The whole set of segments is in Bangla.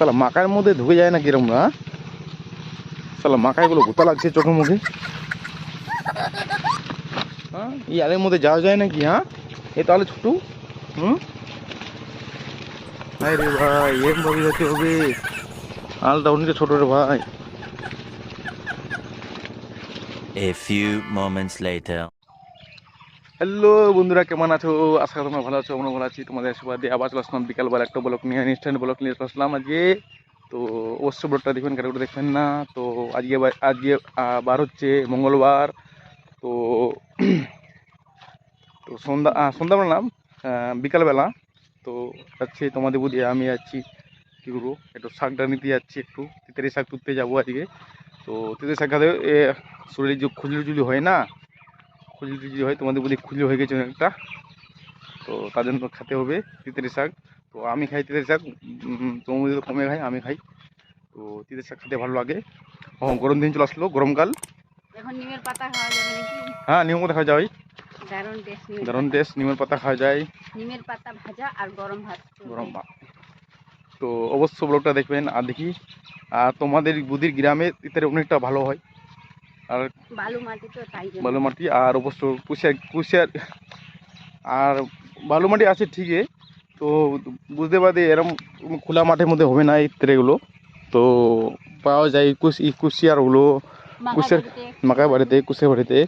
সালা মাকার মধ্যে ঢুকে যায় না কিরম না সালা মাকাইগুলো ভূতা লাগছে চোখে মুখে। হ্যাঁ? আলের মধ্যে যাওয়া যায় নাকি হ্যাঁ? এ তাহলে ছোটু, হুম? ভাই রে ভাই, এম ভাবে যেতে হবে। আলটা অনেক ছোট রে ভাই। A few moments later. Hello বন্ধুরা কেমন আছো? আশা করি তোমরা ভালো আছো আমরা ভালো আছি। তোমাদের আশীর্বাদে আবার চলে আসলাম বিকালবেলা একটা ব্লক নিয়ে ইনস্ট্যান্ট ব্লক নিয়ে চলে আসলাম আজকে। তো অবশ্য ব্লকটা দেখবেন কারও দেখবেন না? তো আজকে আজকে বার হচ্ছে মঙ্গলবার। তো তো সন্ধ্যা আহ, সন্ধ্যাবেলা না বিকালবেলা। তো যাচ্ছি তোমাদের বুঝি আমি যাচ্ছি কী করব? একটু শাকটা নিতে যাচ্ছি একটু। তিতারি শাক তুলতে যাব আজকে। তো তিতারি শাক খাতে শরীরে যে খুজলি টুজলি হয় না খুজলি টুজলি হয় তোমাদের বুঝি খুজলি হয়ে গেছে অনেকটা। তো তার জন্য খেতে হবে তিতারি শাক। তো আমি খাই তিতারি শাক তোমাদের কমে খাই আমি খাই। তো তিতের শাক খেতে ভালো লাগে। ও গরম দিন চলে আসলো গরমকাল এখন নিমের পাতা খাওয়া হ্যাঁ যায় নিমের দারুণ টেস্ট নিমের পাতা খাওয়া যায়। নিমের পাতা ভাজা আর গরম ভাত। গরম ভাত। তো অবশ্য ব্লগটা দেখবেন আর দেখি। আর তোমাদের বুদির গ্রামে ইত্যাদি অনেকটা ভালো হয়। আর বালু মাটি আর অবশ্য কুশিয়ার কুশিয়ার আর বালু মাটি আছে ঠিকই তো বুঝতে পারি এরম খোলা মাঠের মধ্যে হবে না এই তেরেগুলো। তো পাওয়া যায় কুশ কুশিয়ারগুলো কুশের- বাড়িতে। মাকাই বাড়িতে কুশে বাড়িতে।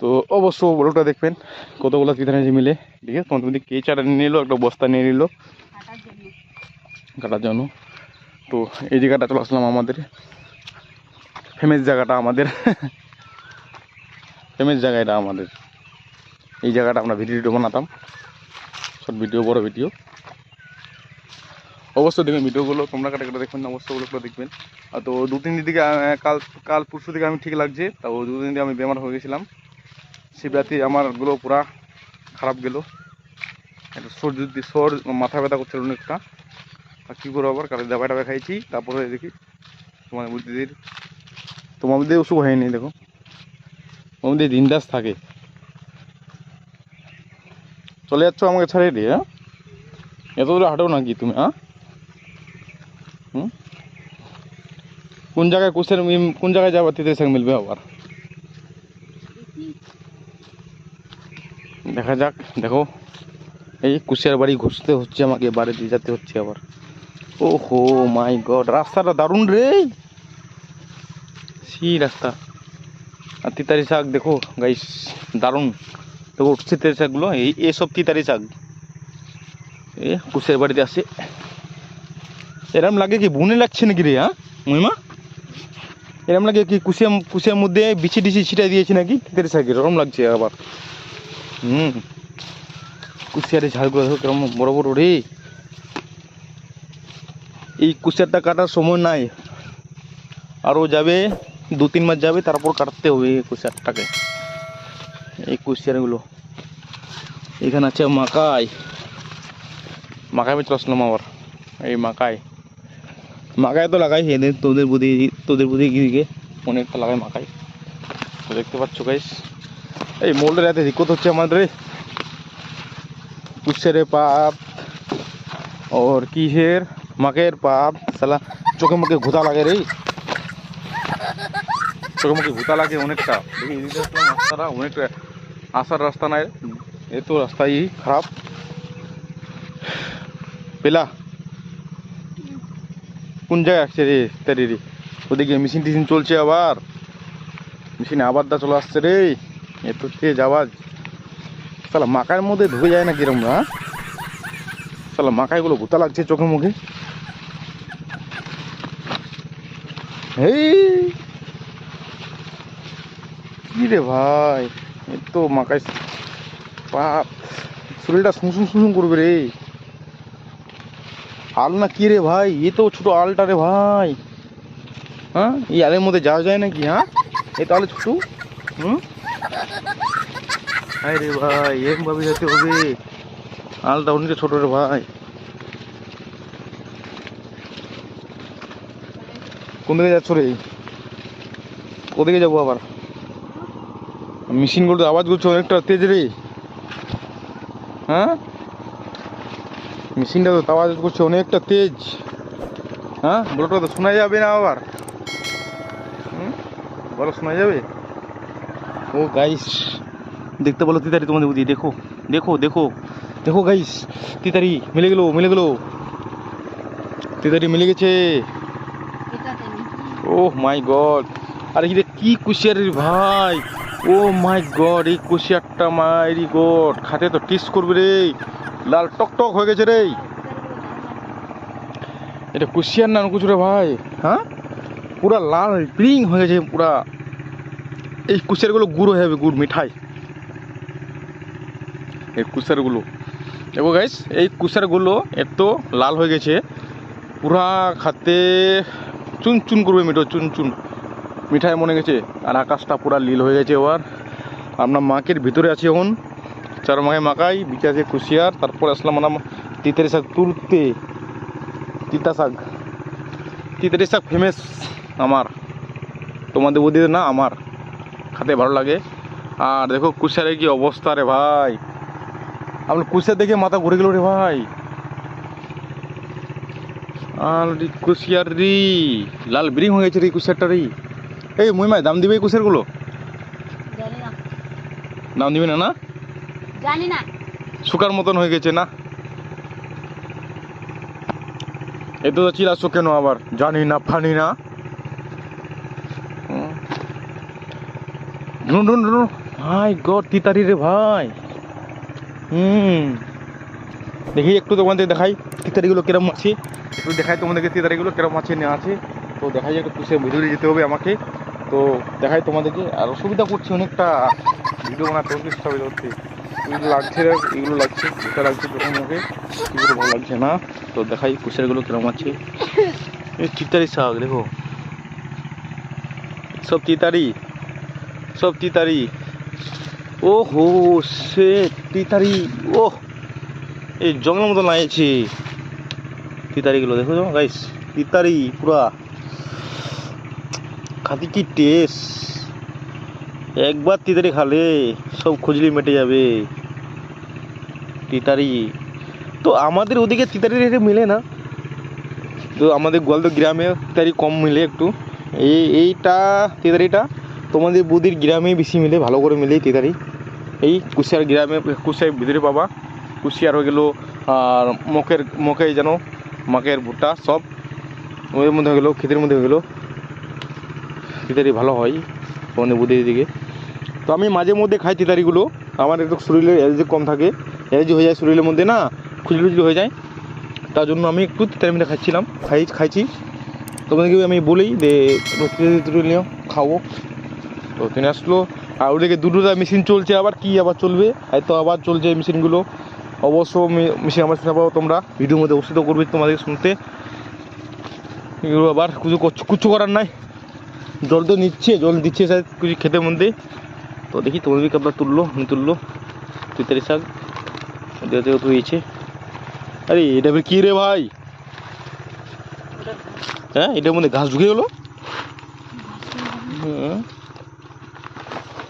তো অবশ্য ব্লগটা দেখবেন কতগুলো কিধানে মিলে ঠিক আছে? তোমাদের মধ্যে কে চারা নিয়ে নিলো একটা বস্তা নিয়ে নিলো কাটার জন্য। তো এই জায়গাটা চলে আসলাম আমাদের। ফেমাস জায়গাটা আমাদের। ফেমাস জায়গা এটা আমাদের। এই জায়গাটা আমরা ভিডিও বানাতাম। শর্ট ভিডিও, বড় ভিডিও। অবশ্যই দেখবেন ভিডিওগুলো তোমরা কাটা কাটা দেখবেন অবশ্যই ওগুলো দেখবেন। আর তো দু তিন দিন থেকে কাল কাল পরশু থেকে আমি ঠিক লাগছে। তো দু দিন দিয়ে আমি বেমার হয়ে গেছিলাম। শিবরাত্রি আমারগুলো পুরা খারাপ গেল। একটা সর্দি সর, মাথা ব্যথা করছিল অনেকটা। আর কী করব আবার? কারণ দাবাই খাইছি। তারপরে দেখি তোমার বুদ্ধিদের তোমার মধ্যে অসুখ হয়নি, দেখো। মধ্যে দিনদাস থাকে। চলে যাচ্ছ আমাকে ছাড়িয়ে দিয়ে হ্যাঁ? এত দূরে হাঁটো নাকি তুমি হ্যাঁ? কোন জায়গায় মিম- কোন জায়গায় যাব তিতে সঙ্গে মিলবে আবার। দেখা যাক, দেখো। এই কুশিয়ার বাড়ি ঘুষতে হচ্ছে আমাকে বাড়ি দিয়ে যেতে হচ্ছে আবার। ও হো মাই গড রাস্তাটা দারুণ রে। রাস্তা। আর তিতারি শাক দেখো গাইস দারুণ। দেখো তিতারি শাকগুলো, এই এসব তিতারি শাক। এ কুশিয়ার বাড়িতে আসে। এরম লাগে কি, বুনে লাগছে নাকি রে হ্যাঁ মহিমা? এরম লাগে কি কুশিয়া কুশিয়ার মধ্যে বিছি ডিছি ছিটাই দিয়েছি নাকি? তিতারি শাকের এরম লাগছে আবার। হুম। কুশিয়ারের ঝাড়গুলো দেখো, কেরম বড় বড় রে। এই কুশিয়ারটা কাটার সময় নাই। আরও যাবে। দু তিন মাস যাবে তারপর কাটতে হবে এই কুশিয়ারটাকে এই কুশিয়ারগুলো এখানে আছে মাকাই মাকাই চলে আসলাম আবার এই মাকাই মাকাই তো লাগাই এদের তোদের বুদ্ধি তোদের বুদ্ধি গিয়ে অনেকটা লাগাই মাকাই তো দেখতে পাচ্ছ গাইস এই মোল্ডের এতে দিক্কত হচ্ছে আমাদের রে কুশের পাপ ওর কিসের মাকের পাপ সালা চোখে মুখে ঘুতা লাগে রে চোখে মুখে ঘুতা লাগে অনেকটা। রাস্তাটা অনেকটা আসার রাস্তা নাই। এ তো রাস্তাই খারাপ। পেলা, কোন জায়গায় আসছে রে তারি ওদিকে মেশিন টিশিন চলছে আবার। মেশিনে আবার দা চলে আসছে রে। এত তেজ আওয়াজ সালা মাকার মধ্যে ঢুকে যায় না কিরম না সালা মাকাইগুলো ভূতা লাগছে চোখে মুখে। কি রে ভাই? তো মাকাই বাপ শরীরটা শুঁসুম শুঁসুম করবে রে। আল না কি রে ভাই? এ তো ছোট আলটা রে ভাই। হ্যাঁ? এই আলের মধ্যে যাওয়া যায় নাকি হ্যাঁ? এ তাহলে ছোট। হুম? হায় রে ভাই এম ভাবে যেতে হবে। আলটা অনেক ছোট রে ভাই। কোন দিকে যাচ্ছ রে? কোদিকে যাব আবার? মেশিনগুলো আওয়াজ করছে অনেকটা তেজ রে। হ্যাঁ? মেশিনটা তো আওয়াজ করছে অনেকটা তেজ। হ্যাঁ? বলো তো শোনা যাবে না আবার? বলো শোনা যাবে? ও গাইস দেখতে বলো তিতারি তোমাদের বুঝি দেখো দেখো দেখো দেখো গাইস তিতারি মিলে গেলো মিলে গেলো। তিতারি মিলে গেছে। এটাতে নাকি ও মাই গড আরে কি কুশিয়ার ভাই। ও মাই গড, এই কুশিয়ারটা মাই গড। খাতে তো টিস করবে রে। লাল টক টক হয়ে গেছে রে। এটা কুশিয়ার না কুচু রে ভাই? হ্যাঁ? পুরা লাল পিং হয়ে গেছে পুরা। এই কুশিয়ারগুলো গুড় হয়ে যাবে, গুড় মিঠাই। এই কুশিয়ারগুলো। দেখো গাইস এই কুশিয়ারগুলো এত লাল হয়ে গেছে। পুরা খাতে চুন চুন করবে মিঠো চুন চুন মিঠাই মনে গেছে, আর আকাশটা পুরা লীল হয়ে গেছে এবার। আমরা মাকের ভিতরে আছি এখন। চার মাকে মাকাই, বিকাশে কুশিয়ার, তারপর আসলাম আমরা তিতারি শাক তুলতে। তিতা শাক। তিতারি শাক ফেমাস আমার। তোমাদের ওদের না, আমার। খেতে ভালো লাগে। আর দেখো কুশিয়ারের কি অবস্থা রে ভাই। আপনার কুশিয়ার দেখে মাথা ঘুরে গেল রে ভাই। আর কুশিয়ার রি, লাল ব্রিং হয়ে গেছে রে কুশিয়ারটা রে। এই মুইমাই দাম দিবে জানি না। দাম দিবে না না? জানি না। শুকার মতন হয়ে গেছে না? এ তো চিরাছো কেন আবার? জানি না ফানি না? ভাই গড তিতারি রে ভাই। হুম। দেখি একটু তোমাদের দেখাই তিতারিগুলো কিরম আছে। একটু দেখাই তোমাদেরকে তিতারিগুলো কিরম আছে না আছে। তো দেখাই একটু পুষে ভিতরে যেতে হবে আমাকে। তো দেখাই তোমাদেরকে। আর অসুবিধা করছে অনেকটা। ভিডিও বানাতে চেষ্টা হচ্ছে এগুলো লাগছে এগুলো লাগছে, এটা লাগছে প্রথম মুখে, এগুলো ভালো লাগছে না। তো দেখাই কুশারগুলো কিরম আছে। এই তিতারি শাক, দেখো। সব তিতারি সব তিতারি। ও হো সে তিতারি ও এই জঙ্গলের মতো লাগিয়েছে তিতারিগুলো, দেখো তো গাইস তিতারি পুরা। খাতি কি টেস্ট? একবার তিতারি খালে, সব খুঁজলি মেটে যাবে। তিতারি। তো আমাদের ওদিকে তিতারি রেটে মিলে না? তো আমাদের গোয়ালদ গ্রামে তিতারি কম মিলে একটু। এই, এইটা, তিতারিটা তোমাদের বুদির গ্রামে বেশি মিলে, ভালো করে মিলে তিতারি। এই কুশিয়ার গ্রামে, কুশিয়ার ভিতরে পাবা। কুশিয়ার হয়ে গেল, আর মকের মকে যেন মকের ভুট্টা সব। ওদের মধ্যে হয়ে গেলো, ক্ষেতের মধ্যে হয়ে গেলো। তিতারি ভালো হয় বুদির দিকে। তো আমি মাঝে মধ্যে খাই তিতারিগুলো। আমার একটু শরীরে অ্যালার্জি কম থাকে। অ্যালার্জি হয়ে যায় শরীরের মধ্যে না খুজলি খুজলি হয়ে যায়। তার জন্য আমি একটু তিতারি মিঠা খাচ্ছিলাম। খাই, খাইছি। তোমাদেরকে আমি বলি যে তিতারি নিও খাব তো তিনি আসলো। আর ওদিকে দুটোটা মেশিন চলছে, আবার কি আবার চলবে? আর তো আবার চলছে এই মেশিনগুলো অবশ্য মেশিন আমার শোনাবো তোমরা ভিডিওর মধ্যে অবস্থিত করবে তোমাদের শুনতে। এগুলো আবার কিছু কিছু করার নাই। জল তো নিচ্ছে, জল দিচ্ছে স্যার কিছু খেতে মধ্যে। তো দেখি তোমাদের কাপড় তুললো তুললো। তিতারি শাক দেওয়া ধুয়েছে আরে, এটা কি রে ভাই? হ্যাঁ এটার মধ্যে ঘাস ঢুকে গেলো? হুম।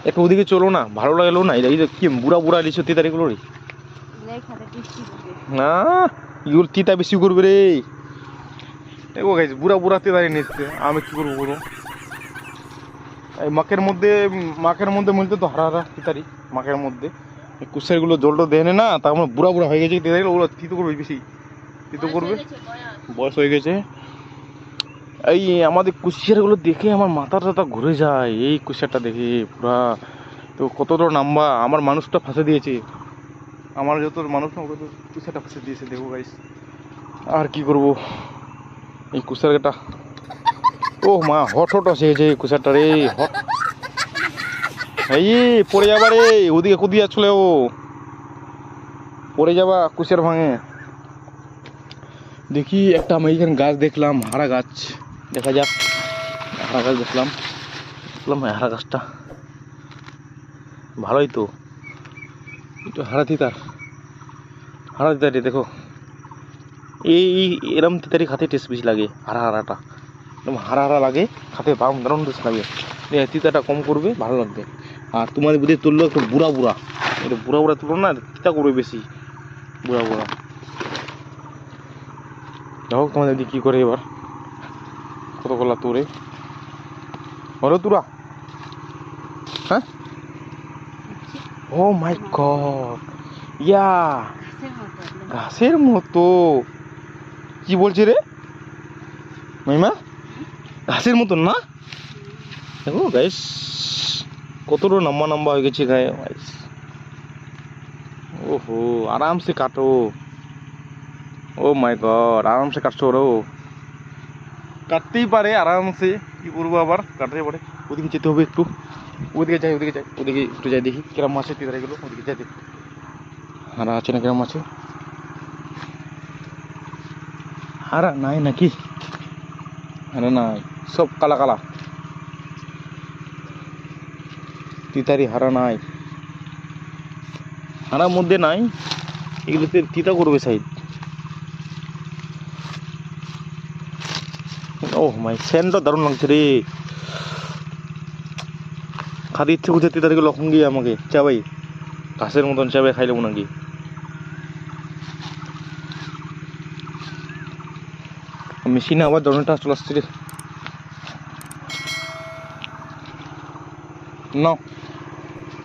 একটু ওদিকে চলো না, ভালো লাগল না। এটা কি বুড়া বুড়া লিচু তিতারিগুলো রে না, এগুলো তিতা বেশি করবে রে। দেখো গাইজ বুড়া বুড়া তিতারি নিচ্ছে, আমি কি করব বলো? মাকের মধ্যে মাকের মধ্যে মিলতে তো হারা হারা তিতারি মাকের মধ্যে। এই কুসারিগুলো জলটা দেয় না তার বুড়া বুড়া হয়ে গেছে তিতারিগুলো ওগুলো তিতো করবে বেশি? তিতো করবে? বয়স। হয়ে গেছে। এই আমাদের কুশিয়ারগুলো দেখে আমার মাথা টাথা ঘুরে যায় এই কুশিয়ারটা দেখে পুরা। তো কতটা নাম্বা আমার মানুষটা ফাঁসে দিয়েছে। আমার যত মানুষ না তো কুশিয়ারটা ফাঁসে দিয়েছে দেখো গাইস আর কি করব? এই কুশিয়ারটা ও মা, হট হট গেছে এই রে, হট। এই, পড়ে যাবা রে, ওদিকে কুদি যাচ্ছিল ও পড়ে যাবা কুশিয়ার ভাঙে। দেখি একটা আমি এখানে গাছ দেখলাম, হারা গাছ। দেখা যাক, হারা গাছ দেখলাম। দেখলাম হারা গাছটা। ভালোই তো। একটু হারা তিতার। হারা তিতারি দেখো। এই- এরম তিতারি খাতে টেস্ট বেশি লাগে, হারা হারাটা। একদম হারা হারা লাগে খাতে দারুণ দারুণ টেস্ট লাগে। তিতাটা কম করবে, ভালো লাগবে। আর তোমাদের বুঝে তুললো একটু বুড়া বুড়া। এটা বুড়া বুড়া তুলো না, তিতা করবে বেশি। বুড়া বুড়া। দেখো তোমাদের দিকে কী করে এবার। কত গলা তোরে হলো তোরা। হ্যাঁ? Oh my god yeah. ঘাসের মতো। কি বলছে রে? মাইমা ঘাসের মতন না? দেখো গাইস কতটা লম্বা লম্বা হয়ে গেছে গায়ে গাইস ওহো, আরামসে কাটো। ও মাই গড আরামসে কাটছো ওরও। কাটতেই পারে, আরামসে। কি করব আবার কাটতে পারে। ওদিকে যেতে হবে একটু। ওদিকে যাই ওদিকে যাই, ওদিকে একটু যাই দেখি কিরম আছে তিদারে গেলো ওদিকে যাই দেখি। হারা আছে না কিরম আছে? হারা নাই নাকি? হারা নাই। সব কালা কালা। তিতারি হারা নাই। হারার মধ্যে নাই এগুলোতে তিতা করবে সাইড ও মাই সেন্টটা দারুণ লাগছে রে। খাতে ইচ্ছে করছে তিতারিকে লক্ষণ গিয়ে আমাকে। চাবাই ঘাসের মতন চাবাই খাইলেও নাকি মেশিনে আবার ধরনেরটা চলে আসছে রে। না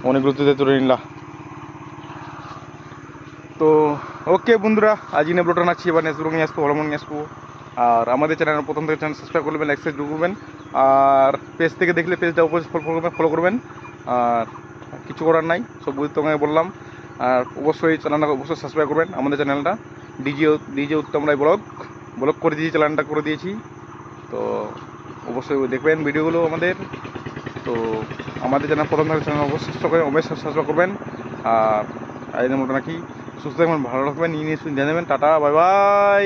অনেকগুলো তো তুলে নিলা। তো ওকে বন্ধুরা, আজ ইনে ব্লগটা নাচ্ছি, এবার নেক্সট ব্লগ নিয়ে আসব, ভালো নিয়ে আসব। আর আমাদের চ্যানেল প্রথম থেকে চ্যানেল সাবস্ক্রাইব করবেন লাইক করবেন। আর পেজ থেকে দেখলে পেজটা অবশ্যই ফলো করবেন ফলো করবেন। আর কিছু করার নাই, সব বুঝতে তোমাকে বললাম। আর অবশ্যই চ্যানেলটা অবশ্যই সাবস্ক্রাইব করবেন, আমাদের চ্যানেলটা DJ DJ Uttam Roy blog blog করে দিয়েছি চ্যানেলটা করে দিয়েছি। তো, অবশ্যই দেখবেন ভিডিওগুলো আমাদের। তো আমাদের যেন প্রথম থাকে চ্যানেল অবশ্যই সকলে অবশ্যই সাবস্ক্রাইব করবেন। আর মতো নাকি সুস্থ থাকবেন, ভালো রাখবেন নিয়ে নিয়ে জানাবেন। Tata bye bye